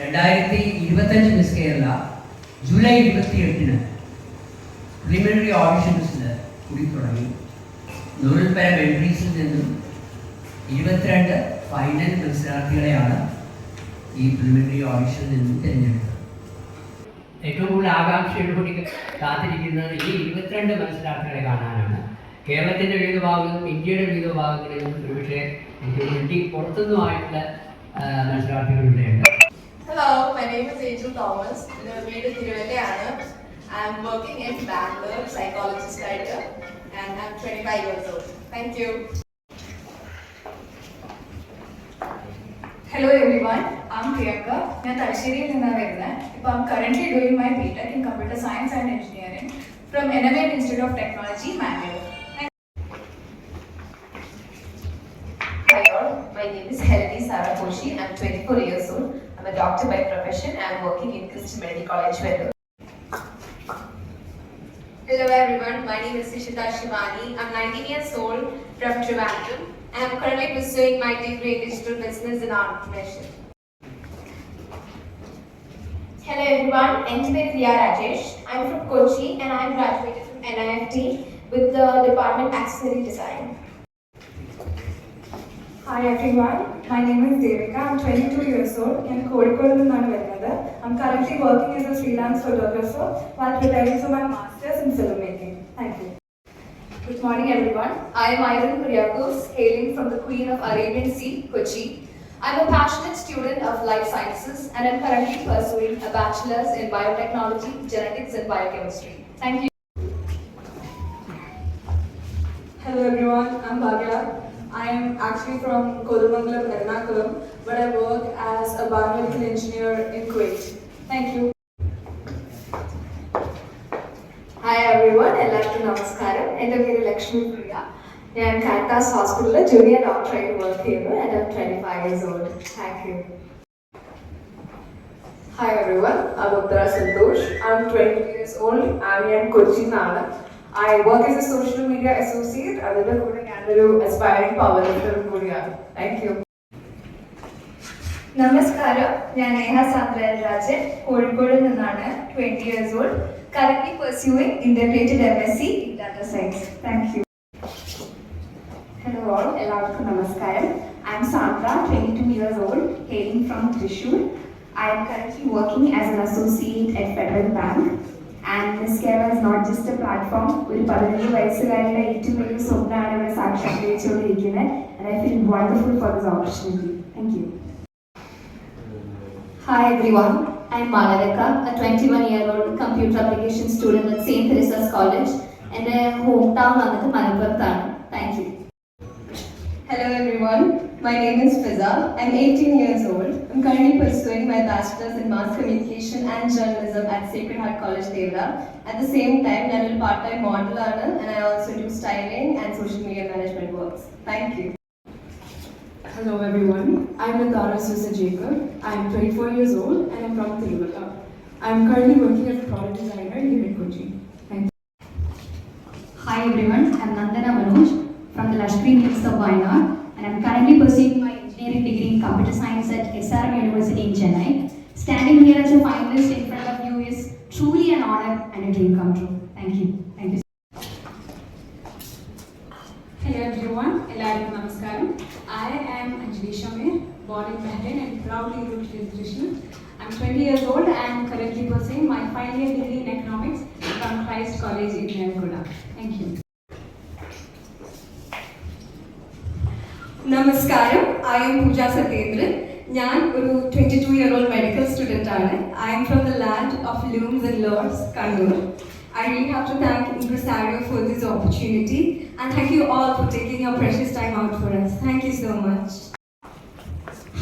രണ്ടായിരത്തി ഇരുപത്തഞ്ച് miss Kerala July ഇരുപത്തി എട്ടിന് പ്രിലിമിനറി ഓഡിഷൻസിന് കൂടി തുടങ്ങി. എൻട്രീസിൽ നിന്നും ഇരുപത്തിരണ്ട് ഫൈനൽ മത്സരാർത്ഥികളെയാണ് ഈ പ്രിലിമിനറി ഓഡിഷനിൽ നിന്നും തിരഞ്ഞെടുത്തത്. ഏറ്റവും കൂടുതൽ ആകാംക്ഷയോടുകൂടി കാത്തിരിക്കുന്നത് ഈ ഇരുപത്തിരണ്ട് മത്സരാർത്ഥികളെ കാണാനാണ്. കേരളത്തിന്റെ വിവിധ ഭാഗങ്ങളും ഇന്ത്യയുടെ വിവിധ ഭാഗങ്ങളിൽ നിന്നും ഒരുപക്ഷെ എനിക്ക് പുറത്തുനിന്നുമായിട്ടുള്ള മത്സരാർത്ഥികൾ ഇവിടെയുണ്ട്. name is Angel Thomas. ഞാൻ വീട് തിരുവല്ലയാണ്. I'm working in Bangalore, psychologist ആയിട്ട്, and I'm 25 years old. Thank you. Hello everyone, I'm Priyanka. ഞാൻ തലശ്ശേരിയിൽ നിന്നാണ് വരുന്നത് ഇപ്പോൾ I'm currently doing my BTech in Computer Science and Engineering from Innovate Institute of Technology, Mangalore. Hi all, my name is Helene Sarakoshi. I'm 24 years old. I'm a doctor by profession. I'm working in Christian Medical College, Vellore. Hello everyone, my name is Ishita Shivani. I'm 19 years old from Trivandrum. I am currently pursuing my degree in digital business and entrepreneurship. Hello everyone, engineer Priya Rajesh. I'm from Kochi and I am graduated from NIFT with the department Accessory Design. Hi everyone, my name is Devika. I'm 22 years old. ഞാൻ കോഴിക്കോട് നിന്നാണ് വരുന്നത് I'm currently working as a freelance photographer while preparing for my masters in filmmaking. Thank you. Good morning everyone. I am Iron Kuriakos, hailing from the Queen of Arabian Sea, Kochi. I'm a passionate student of life sciences and am currently pursuing a bachelor's in biotechnology, genetics and biochemistry. Thank you. Hello everyone, I'm Bhagya. I am actually from Kodumangalam, Ernakulam, but I work as a biomedical engineer in Kuwait. Thank you. Hi every one എല്ലാവർക്കും നമസ്കാരം എൻ്റെ പേര് ലക്ഷ്മി പ്രിയ ഞാൻ Caritas ഹോസ്പിറ്റലിൽ junior ഡോക്ടറായിട്ട് work ചെയ്യുന്നു എൻ്റെ twenty five years old thank U Hi everyone, I'm Uttara Santosh. I'm 20 years old. I'm in Kochi Nana. I work as a social media associate. അതിന്റെ കൂടെ ഞാനൊരു aspiring power lifter കൂടിയാണ്. Thank you. നമസ്കാരം ഞാൻ നേഹ സാന്ദ്രൻ രാജൻ കോഴിക്കോട് നിന്നാണ് twenty years old current pursuing integrated M S C in data science thank you hello all എല്ലാവർക്കും നമസ്കാരം I M Sandra twenty two years old hailing from Thrissur I M currently working as an associate at federal bank and miss Kerala is not just a platform ഒരു പതിനഞ്ച് വയസ്സുകാരുടെ ഏറ്റവും വലിയ സ്വപ്നമാണ് ഇവിടെ സാക്ഷാത്കരിച്ചുകൊണ്ടിരിക്കുന്നത് and I feel wonderful for this opportunity thank you hi Hi everyone, I'm Malavika, a 21 year old computer application student at Saint Teresa's College എന്റെ home town വന്നിട്ട് മലപ്പുറത്താണ്. Thank you Hello everyone, my name is Fiza. I'm 18 years old. I'm currently pursuing my bachelor's in mass communication and journalism at Sacred Heart College, Devra. At the same time, I'm a part-time model and I also do styling and social media management works. Thank you. Hello everyone, I'm Natara Sousa Jacob. I'm 24 years old and I'm from Tiruvalla. I'm currently working as a product designer in Kochi. Thank you. Hi everyone, I'm Nandana Manoj from the Lashkari Hills of Wayanad and I'm currently pursuing my engineering degree in computer science at SRM University in Chennai. Standing here as a finalist in front of you is truly an honor and a dream come true. Thank you. Thank you. Hello everyone, എല്ലാവർക്കും നമസ്കാരം I am Anjali Shamir, born in Bahrain and proudly rooted in Trishul. I'm 20 years old and currently pursuing my final year degree in economics from Christ College in Nerakuda. Thank you. നമസ്കാരം I M പൂജ സത്യേന്ദ്രൻ ഞാൻ ഒരു twenty two year old medical student ആണ് I M from the land of looms and Lord's Kannur I really have to thank impresario four this opportunity and thank you all for taking your precious time out for us. Thank you so much.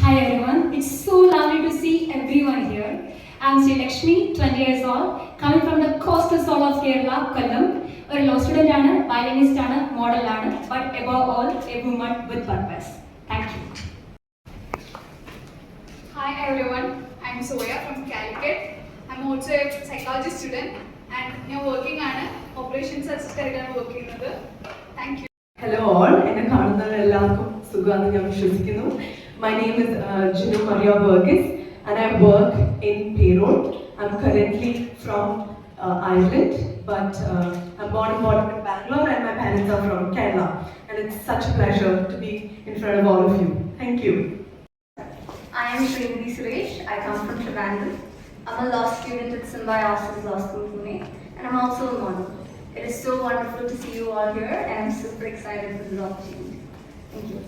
Hi everyone, it's so lovely to see everyone here. I'm Sri Lakshmi, 20 years old, coming from the coastal soul of Kerala, Kollam. ഒരു law student ആണ് violinist ആണ് മോഡലാണ് but above all A woman with purpose thank you Hi everyone, I'm Soya from Calicut. I'm also a psychology student and ഞാൻ working on operations assistant ആയിട്ടാണ് work ചെയ്യുന്നത്. Thank you. Hello all എന്നെ കാണുന്നവരെല്ലാവർക്കും സുഖമാണെന്ന് ഞാൻ വിശ്വസിക്കുന്നു my name is Jinu Mariya Varghese and I work in payroll. I'm currently from uh, Ireland, but uh, I'm born and brought up in Bangalore, and my parents are from Kerala. And it's such a pleasure to be in front of all of you. Thank you. I am Srinidhi Suresh. I come from Trivandrum. I'm a law student at Symbiosis Law School, Pune, and I'm also a model. It is so wonderful to see you all here, and I'm super excited for this opportunity. Thank you.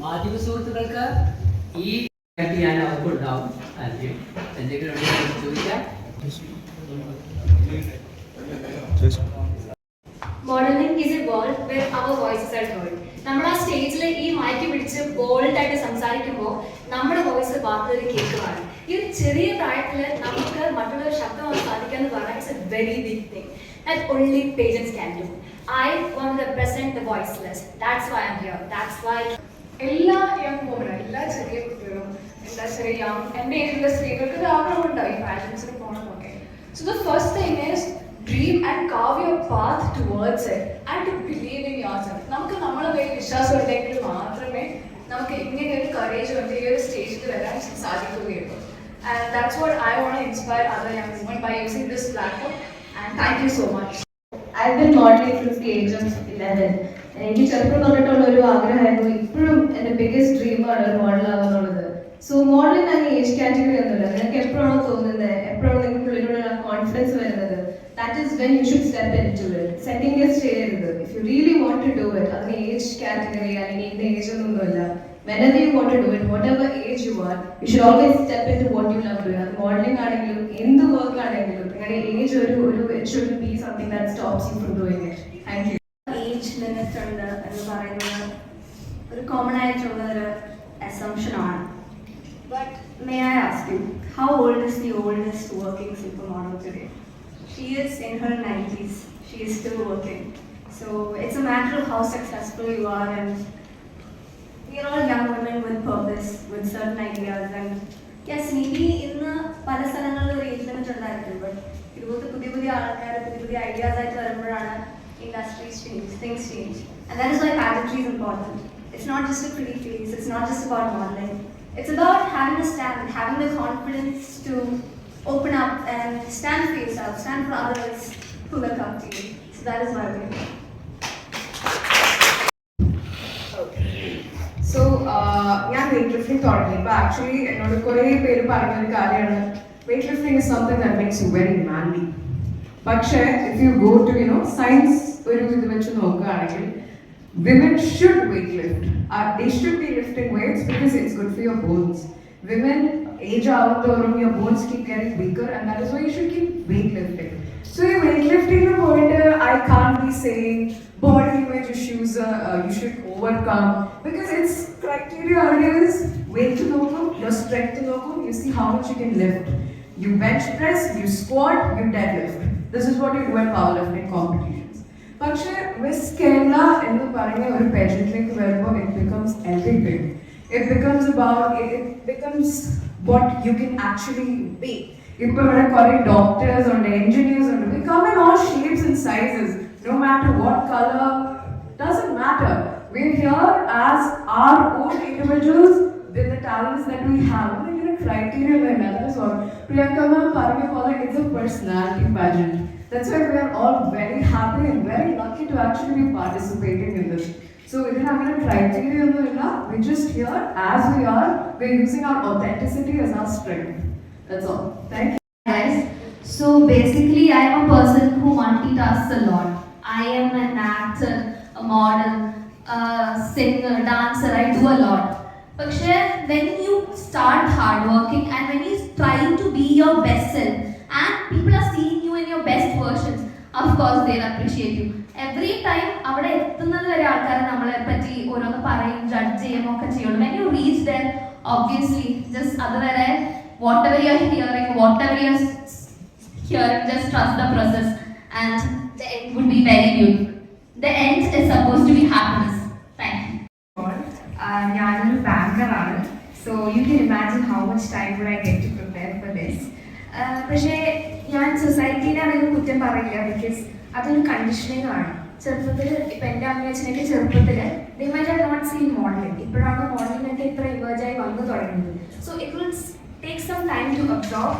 മാധ്യമ സുഹൃത്തുക്കൾക്ക് ഈ ആയിട്ട് ഞാൻ അവർക്കുണ്ടാവും താല്പര്യം എന്തെങ്കിലും ഉണ്ടെങ്കിൽ ചോദിക്കാം modelling is A world were our voices R heard നമ്മൾ ആ സ്റ്റേജിൽ ഈ മയക്കി പിടിച്ച് ബോൾഡ് ആയിട്ട് സംസാരിക്കുമ്പോൾ നമ്മുടെ വോയിസ് വാർത്തയിൽ കേൾക്കുകയാണ് ഈ ഒരു ചെറിയ പ്രായത്തിൽ നമുക്ക് മറ്റുള്ളവർ ശബ്ദമാണ് സാധിക്കുക എന്ന് പറഞ്ഞാൽ it's a very big thing that only pageants can do I want the present the voiceless that's why am here that's why എല്ലാ യങ് വുമനും എല്ലാ ചെറിയ കുട്ടികളും എന്താ ചെറിയ യങ് എന്റെ ഏജിലുള്ള സ്ത്രീകൾക്ക് ഒരു ആഗ്രഹമുണ്ടാവും ഈ ഫാഷൻസിന് പോകണമെന്നൊക്കെ so the first thing is dream and carve your path towards it and to believe self നമുക്ക് നമ്മളെ പേര് വിശ്വാസം ഉണ്ടെങ്കിൽ മാത്രമേ നമുക്ക് ഇങ്ങനെ ഒരു കറേജ് കൊണ്ട് ഈ ഒരു സ്റ്റേജിൽ വരാൻ സാധിക്കുകയുള്ളൂ. And that's what I want inspire other young woman by using this platform and thank you so much I been modeling since the age of 11. എനിക്ക് ചെറുപ്പം തൊട്ടിട്ടുള്ള ഒരു ആഗ്രഹമായിരുന്നു. ഇപ്പോഴും എന്റെ ബിഗ്ഗസ്റ്റ് ഡ്രീമാണ് ഒരു മോഡൽ ആവുന്നുള്ളത്. സോ മോഡലിംഗ് അങ്ങനെ ഏജ് കാറ്റഗറി ഒന്നുമില്ല. നിങ്ങൾക്ക് എപ്പോഴാണോ തോന്നുന്നത്? എപ്പോഴാണോ നിങ്ങൾക്ക് that is when you should step in to it second guess ചെയ്യരുത്. If you really want to do it അതിന് ഏജ് കാറ്റഗറി അല്ലെങ്കിൽ ഇന്ന ഏജ് ഒന്നുമില്ല whenever you want to do it whatever age you are you should always step in to what you love do അത് modelling ആണെങ്കിലും എന്ത് work ആണെങ്കിലും നിങ്ങളുടെ age ഒരു ഒരു it should be something that stops you from doing it thank you age limit ഉണ്ട് എന്ന് പറയുന്നത് ഒരു കോമൺ ആയിട്ടുള്ള ഒരു അസംഷൻ ആണ്. But may I ask you how old is the oldest working super model today she is in her nineties she is still working so it's A matter of how successful you are and we are all young women with purpose, with certain ideas and yes, maybe ഇന്ന് പല സ്ഥലങ്ങളിലും ഒരു age limit ഉണ്ടായിരിക്കും but ഇതുപോലത്തെ പുതിയ പുതിയ ആൾക്കാർ പുതിയ പുതിയ ഐഡിയാസ് ആയിട്ട് വരുമ്പോഴാണ് industries change things change and that is why പാറ്റട്രി is important it's not just A pretty face it's not just about modelling it's about having A stand having the confidence to open up and stand for yourself, stand for others who look up to you. So that is my way. So ഞാൻ weight lifting തുടങ്ങി ഇപ്പൊ actually എന്നോട് കുറേ പേര് പറഞ്ഞ ഒരു കാര്യമാണ് weight lifting is something that makes you very manly പക്ഷേ if you go to you know science ഒരു ഇത് വെച്ച് നോക്കുകയാണെങ്കിൽ women should weight lift they should be lifting weights because it's good for your bones women age ആവുന്നതോറും your bones keep getting weaker and that is why you should keep weight lifting So in weightlifting പോയിട്ട് I can't be saying body image issues uh, uh, you should overcome because its criteria is weight നോക്കും your strength നോക്കും you see how much you can lift. You bench press, you squat, you deadlift. This is what you do at powerlifting competitions. പക്ഷേ miss Kerala എന്ന് പറഞ്ഞ ഒരു പേജന്റിലേക്ക് വരുമ്പോൾ it becomes everything. It becomes about it, it becomes what you can actually be. ഇപ്പൊ ഇവിടെ കുറെ doctors ഉണ്ട് എഞ്ചിനീയേഴ്സ് ഉണ്ട് we come in all shapes and sizes no matter what colour doesn't matter we're here as our own individuals with the talents that we have ഇതിന് criteria വേണ്ട that is what Priyanka മാം പറഞ്ഞ പോലെ it's a personality pageant that's why we are all very happy and very lucky to actually be participating in this so ഇതിന് അങ്ങനെ criteria ഒന്നുമില്ല we just here as we are we're using our authenticity as our strength that's all thank you guys. So basically, I am a person who multitasks a lot. I am an actor, a model, a singer, dancer. I do a lot. പക്ഷേ when you start hard working and when you try to be your best self and people are seeing you in your best versions, of course they'll appreciate you. Every time അവിടെ എത്തുന്നത് വരെ ആൾക്കാർ നമ്മളെ പറ്റി ഓരോന്ന് പറയും judge ചെയ്യും ഒക്കെ ചെയ്യുള്ളൂ you reach there obviously just അതുവരെ whatever your hearing whatever your hearing just trust the process and the end would be very good the end is suppose to be happiness thank you ഞാനൊരു ബാങ്കറാണ് so you can imagine how much time I get to prepare for this പക്ഷേ ഞാൻ സൊസൈറ്റിയിലാണെങ്കിലും കുറ്റം പറയില്ല because അതൊരു conditioning ആണ്. ചെറുപ്പത്തിൽ ഇപ്പം എന്റെ അമ്മ അച്ഛനൊക്കെ ചെറുപ്പത്തിൽ they might have not seen modelling ഇപ്പോഴാണ് മോഡലിംഗ് ഒക്കെ ഇത്ര ഇമേജായി വന്നു തുടങ്ങുന്നത്. So it will take some time to absorb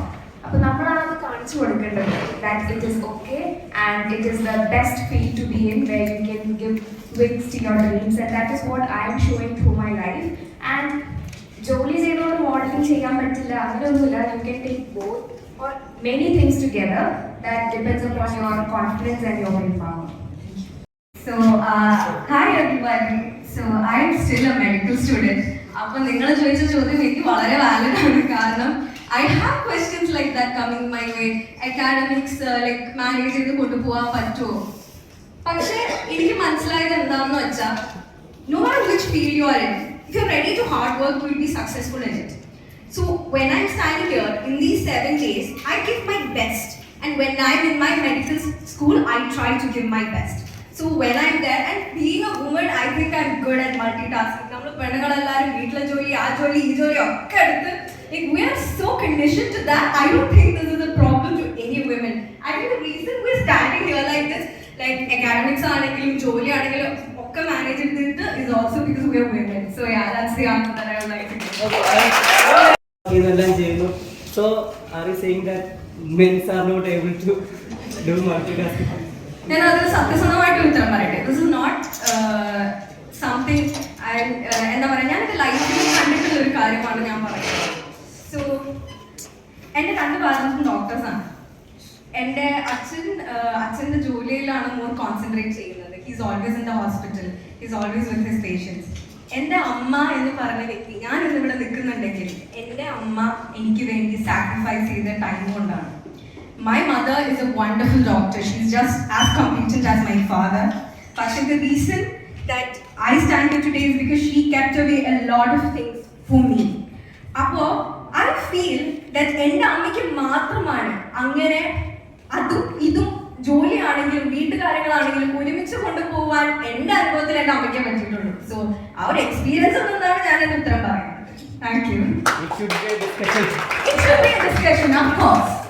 അപ്പോൾ നമ്മളാണ് അത് കാണിച്ചു കൊടുക്കേണ്ടത് that it is okay and it is the best feel to be in where you can give wings to your dreams and that is what I'm showing through my life and ജോലി ചെയ്തുകൊണ്ട് modelling ചെയ്യാൻ പറ്റില്ല അങ്ങനെയൊന്നുമില്ല. You can take both or many things together that depends upon your confidence and your willpower. So, uh, hi everybody. So, I am still a medical student. അപ്പോൾ നിങ്ങൾ ചോദിച്ച ചോദ്യം എനിക്ക് വളരെ വാലിഡ് ആണ് കാരണം I have questions like that coming my way academics like manage ചെയ്ത് കൊണ്ടുപോകാൻ പറ്റുമോ പക്ഷേ എനിക്ക് മനസ്സിലായത് എന്താണെന്ന് വെച്ചാൽ no matter which field you are in if you ready to hard work will be successful in it So when I stand here in these seven days, I give my best. And when I'm in my medical school, I try to give my best. So when I there and being a woman I think I good and multi tasking നമ്മൾ പെണ്ണുങ്ങളെല്ലാവരും വീട്ടിലെ ജോലി ആ ജോലി ഈ ജോലി ഒക്കെ എടുത്ത് like we are so condition to that I don't think this is a problem to any woman I think the reason we standing here like this like academics ആണെങ്കിലും ജോലി ആണെങ്കിലും ഒക്കെ മാനേജ് ചെയ്തിട്ട് is also because we are women so yeah that's the answer that I would like to give ഇതെല്ലാം ചെയ്യുന്നു so are you saying that mens are not able to do multi tasking ഞാൻ അതിൽ സത്യസന്ധമായിട്ട് ഉത്തരം പറയട്ടെ. This is not something എന്താ പറയുക ഞാൻ എന്റെ ലൈഫിൽ കണ്ടിട്ടുള്ള ഒരു കാര്യമാണ് ഞാൻ പറയുന്നത്. സോ എന്റെ രണ്ട് പാരൻസും ഡോക്ടേഴ്സാണ് എന്റെ അച്ഛൻ uh, അച്ഛന്റെ ജോലിയിലാണ് മോർ കോൺസെൻട്രേറ്റ് ചെയ്യുന്നത്. He's always in the hospital he's always with his patients എന്റെ അമ്മ എന്ന് പറഞ്ഞ വ്യക്തി ഞാൻ ഇന്നിവിടെ നിൽക്കുന്നുണ്ടെങ്കിൽ എന്റെ അമ്മ എനിക്ക് വേണ്ടി സാക്രിഫൈസ് ചെയ്ത ടൈം കൊണ്ടാണ്. My mother is a wonderful doctor. She's just as competent as my father. But the reason that I stand here today is because she kept away a lot of things for me. അപ്പോൾ I feel that എന്റെ അമ്മയ്ക്ക് മാത്രമാണ് അങ്ങനെ അതും ഇതും ജോലിയാണെങ്കിലും വീട്ടുകാര്യങ്ങളാണെങ്കിലും ഒരുമിച്ച് കൊണ്ടുപോകാൻ എന്റെ അനുഭവത്തിൽ എന്റെ അമ്മയ്ക്ക് പറ്റിയിട്ടുള്ളൂ സോ ആ ഒരു എക്സ്പീരിയൻസ് എന്നാണ് ഞാൻ എന്റെ ഉത്തരം പറയുന്നത് thank you discussion of course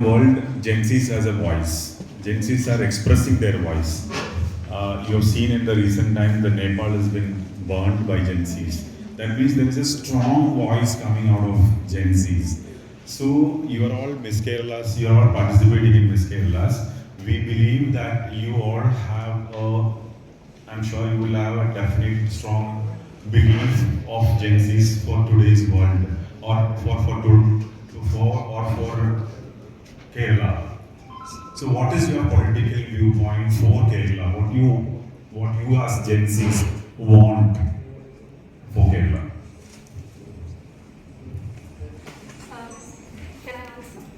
world, Gen Zs has a voice. Gen Zs are expressing their voice. Uh, you have seen in the recent time that Nepal has been burned by Gen Zs. That means there is a strong voice coming out of Gen Zs. So you are all Miss Kerala's, you are all participating in Miss Kerala's. We believe that you all have a, I'm sure you will have a definite strong belief of Gen Zs for today's world or for, for, for or for Kerala. So, what is your political viewpoint for Kerala? What you, what you as Gen Zs want for Kerala?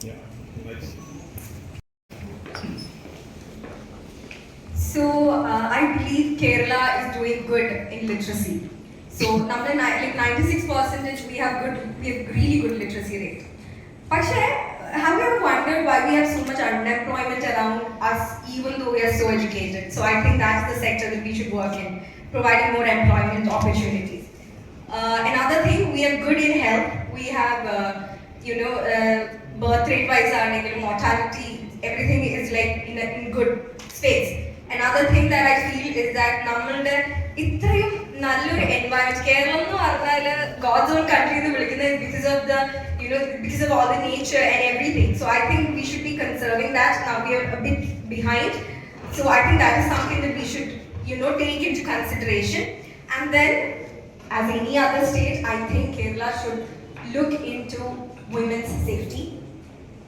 Yeah. Nice. So uh, I believe Kerala is doing good in literacy. So number nine, like 96 percentage, we have good, we have really good literacy rate. പക്ഷേ have you ever wondered why we have so much unemployment around us, even though we are so educated? So I think that's the sector that we should work in, providing more employment opportunities. Uh, another thing, we are good in health. We have, uh, you know, uh, birth rate wise, mortality, everything is like in a in good space. Another thing that I feel is that നമ്മളുടെ ഇത്രയും നല്ലൊരു environment Keralam എന്ന് പറഞ്ഞാൽ God's own country എന്ന് വിളിക്കുന്നത് because of the you know, because of all the nature and everything. So I think we should be conserving that. Now we are a bit behind. So I think that is something that we should, you know, take into consideration. And then, as any other state, I think Kerala should look into women's safety.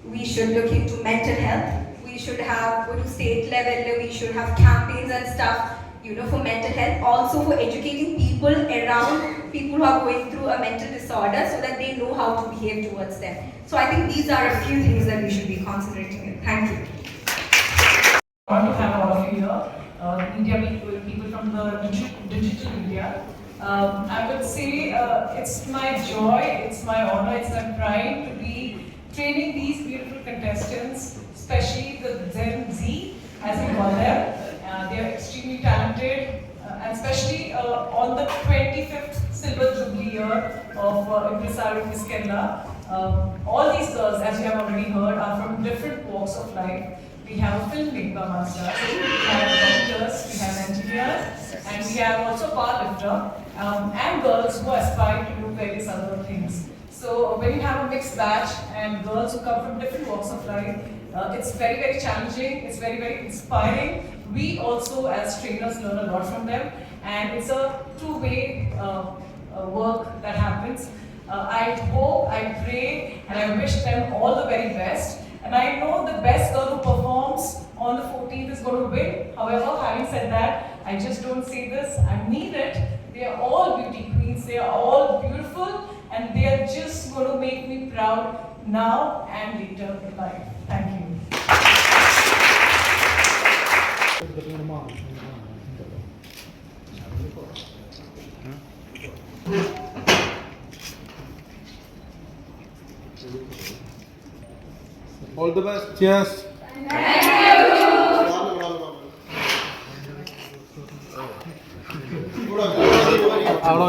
We should look into mental health. We should have, go to state level, we should have campaigns and stuff you know, for mental health. Also for educating people around people who are going through a mental disorder so that they know how to behave towards them. So I think these are a few things that we should be concentrating in. Thank you. want to have all of you here, uh, media people, people from the digi- digital media. Um, I would say uh, it's my joy, it's my honor, it's my pride to be training these beautiful contestants, especially the Gen Z, as we call them. Uh, they are extremely talented, uh, and especially uh, on the 25th Silver Jubilee year of uh, Impresario Miss Kerala. Um, all these girls, as you have already heard, are from different walks of life. we have a film maker master, we have doctors, we have engineers, and we have also powerlifter, um, and girls who aspire to do various other things. So when you have a mixed batch and girls who come from different walks of life, uh, it's very, very challenging, it's very, very inspiring. We also as trainers learn a lot from them and it's a two-way uh, uh, work that happens. Uh, I hope, I pray and I wish them all the very best. And I know the best girl who performs on the 14th is going to win. However, having said that, I just don't say this. I need it. They are all beauty queens. They are all beautiful and they are just going to make me proud now and later in life. Thank you. All the best. Cheers. അവിടെ